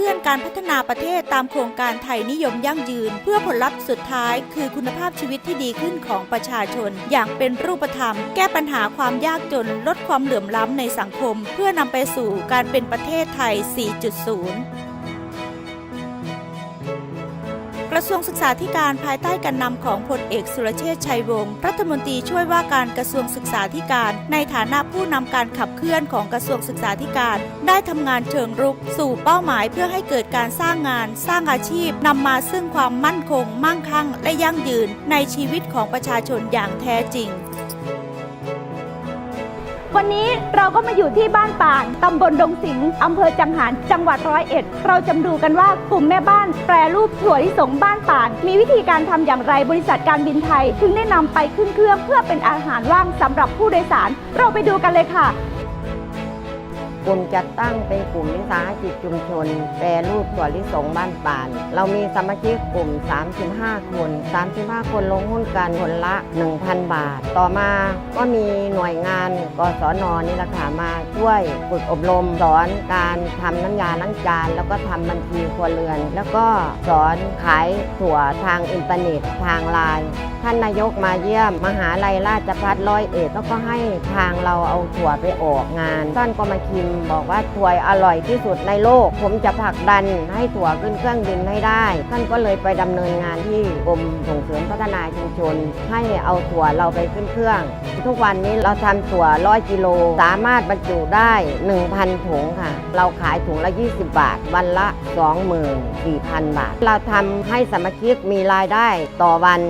เคลื่อนการพัฒนาประเทศตามโครงการไทยนิยมยั่งยืน เพื่อผลลัพธ์สุดท้าย คือคุณภาพชีวิตที่ดีขึ้นของประชาชน อย่างเป็นรูปธรรม แก้ปัญหาความยากจนลดความเหลื่อมล้ำในสังคม เพื่อนำไปสู่การเป็นประเทศไทย 4.0 ระทรวงศึกษาธิการภายใต้การนำของพลเอกสุรเชษฐ์ชัยวงศ์รัฐมนตรีช่วยว่าการกระทรวงศึกษาธิการ ในฐานะผู้นำการขับเคลื่อนของกระทรวงศึกษาธิการ ได้ทำงานเชิงรุก สู่เป้าหมายเพื่อให้เกิดการสร้างงาน สร้างอาชีพนำมาซึ่งความมั่นคง มั่งคั่ง และยั่งยืน ในชีวิตของประชาชนอย่างแท้จริง วันนี้เราก็มาอยู่ที่บ้านป่านตำบลดงสิงห์อำเภอจังหารจังหวัดร้อยเอ็ด เราจะดูกันว่ากลุ่มแม่บ้านแปรรูปถั่วลิสงบ้านป่าน มีวิธีการทำอย่างไรบริษัทการบินไทย ถึงได้นำไปขึ้นเครื่องเพื่อเป็นอาหารว่างสำหรับผู้โดยสาร เราไปดูกันเลยค่ะ กลุ่มจัดตั้งเป็นกลุ่มวิสาหกิจชุมชน แปรรูปถั่วลิสงบ้านป่าน เรามีสมาชิกกลุ่ม 35 คน 35 คนลงหุ้นกันคนละ 1,000 บาท ต่อมาก็มีหน่วยงานกศนนี่แหละค่ะมาช่วยฝึกอบรมสอนการทำน้ำยาล้างจาน แล้วก็ทำบัญชีครัวเรือน แล้วก็สอนขายถั่วทางอินเทอร์เน็ตทางไลน์ ท่านนายกมาเยี่ยม มหาลัยราชภัฏร้อยเอ็ดแล้วก็ให้ทางเราเอาถั่วไปออกงาน ท่านก็มาชิมบอกว่าถั่วอร่อยที่สุดในโลก ผมจะผลักดันให้ถั่วขึ้นเครื่องบินให้ได้ ท่านก็เลยไปดำเนินงานที่กรมส่งเสริมพัฒนาชุมชน ให้เอาถั่วเราไปขึ้นเครื่อง ทุกวันนี้เราทำถั่วร้อยกิโลสามารถบรรจุได้ 1,000 ถุงค่ะ เราขายถุงละ 20 บาท วันละ 24,000 บาท เราทำให้สมาชิกมีรายได้ต่อวัน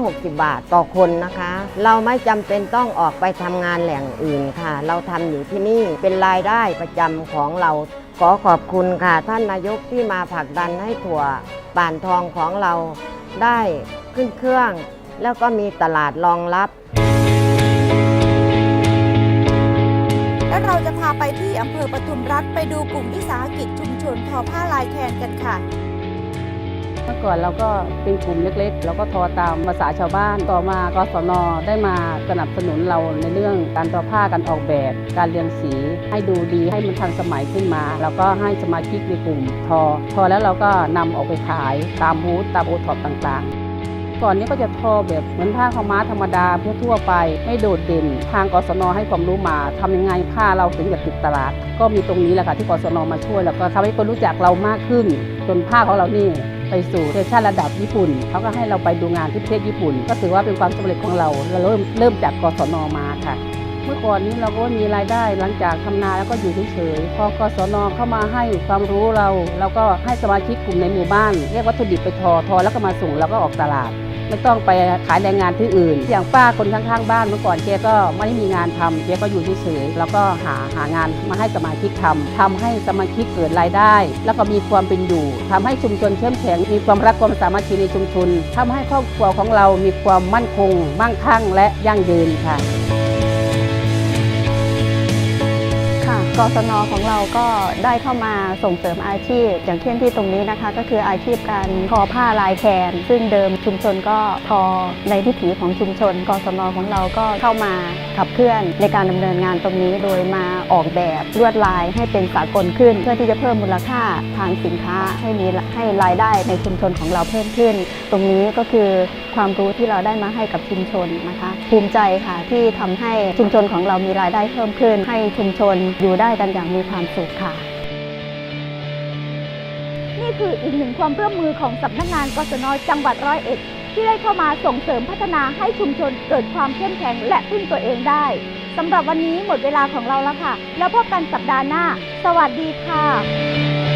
360 บาทต่อคนนะคะ เราไม่จำเป็นต้องออกไปทำงานแหล่งอื่นค่ะ เราทำอยู่ที่นี่เป็นรายได้ประจำของเรา ขอขอบคุณค่ะ ท่านนายกที่มาผลักดันให้ถั่วป่านทองของเราได้ขึ้นเครื่อง แล้วก็มีตลาดรองรับ และเราจะพาไปที่อำเภอปทุมรัฐไปดูกลุ่มวิสาหกิจชุมชนทอผ้าลายแคนกันค่ะ เมื่อก่อนเราก็เป็นกลุ่มเล็กๆ เราก็ทอตามภาษาชาวบ้าน ต่อมากศนได้มาสนับสนุนเราในเรื่องการทอผ้าการออกแบบ การเรียนสี ให้ดูดีให้มันทันสมัยขึ้นมา แล้วก็ให้สมาชิกในกลุ่มทอ ทอแล้วเราก็นำออกไปขายตามบูธตามโอท็อปต่างๆก่อนนี้ก็จะทอแบบเหมือนผ้าขาวม้าธรรมดาทั่วไป ไม่โดดเด่น ทางกศนให้ความรู้มาทำยังไงผ้าเราถึงจะติดตลาด ก็มีตรงนี้แหละค่ะที่กศนมาช่วยแล้วก็ทำให้คนรู้จักเรามากขึ้น จนผ้าของเรานี่ ไปสู่เทชั่นระดับญี่ปุ่นเขาก็ให้เราไปดูงานที่ประเทศญี่ปุ่น ก็ถือว่าเป็นความสำเร็จของเราเราเริ่มเริ่มจากกศนมาค่ะ เมื่อก่อนนี้เราก็มีรายได้หลังจากทำนาแล้วก็อยู่เฉยๆพอกศนเข้ามาให้ความรู้เรา เราก็ให้สมาชิกกลุ่มในหมู่บ้านเรียกวัตถุดิบไปทอทอแล้วก็มาส่งแล้วก็ออกตลาด ไม่ต้องไปขายแรงงานที่อื่น อย่างป้าคนข้างๆบ้านเมื่อก่อนแกก็ไม่มีงานทำแกก็อยู่เฉยๆแล้วก็หาหางานมาให้สมาชิกทำทำให้สมาชิกเกิดรายได้ แล้วก็มีความเป็นอยู่ทำให้ชุมชนเข้มแข็งมีความรักความสามัคคีในชุมชนทำให้ครอบครัวของเรามีความมั่นคง มั่งคั่ง และยั่งยืนค่ะ กศนของเราก็ได้เข้ามาส่งเสริมอาชีพ อย่างเช่นที่ตรงนี้นะคะ ก็คืออาชีพการทอผ้าลายแคนซึ่งเดิมชุมชนก็ทอในวิถีของชุมชนกศนของเราก็เข้ามาขับเคลื่อนในการดำเนินงานตรงนี้โดยมาออกแบบลวดลายให้เป็นสากลขึ้น เพื่อที่จะเพิ่มมูลค่าทางสินค้าให้มีให้รายได้ในชุมชนของเราเพิ่มขึ้น ตรงนี้ก็คือความรู้ที่เราได้มาให้กับชุมชนนะคะ ภูมิใจค่ะที่ทำให้ชุมชนของเรามีรายได้เพิ่มขึ้น ให้ชุมชนอยู่ได้กันอย่างมีความสุขค่ะ นี่คืออีกหนึ่งความร่วมมือของสำนักงานกศนจังหวัดร้อยเอ็ด ที่ได้เข้ามาส่งเสริมพัฒนาให้ชุมชนเกิดความเข้มแข็งและพึ่งตัวเองได้สำหรับวันนี้หมดเวลาของเราแล้วค่ะ แล้วพบกันสัปดาห์หน้า สวัสดีค่ะ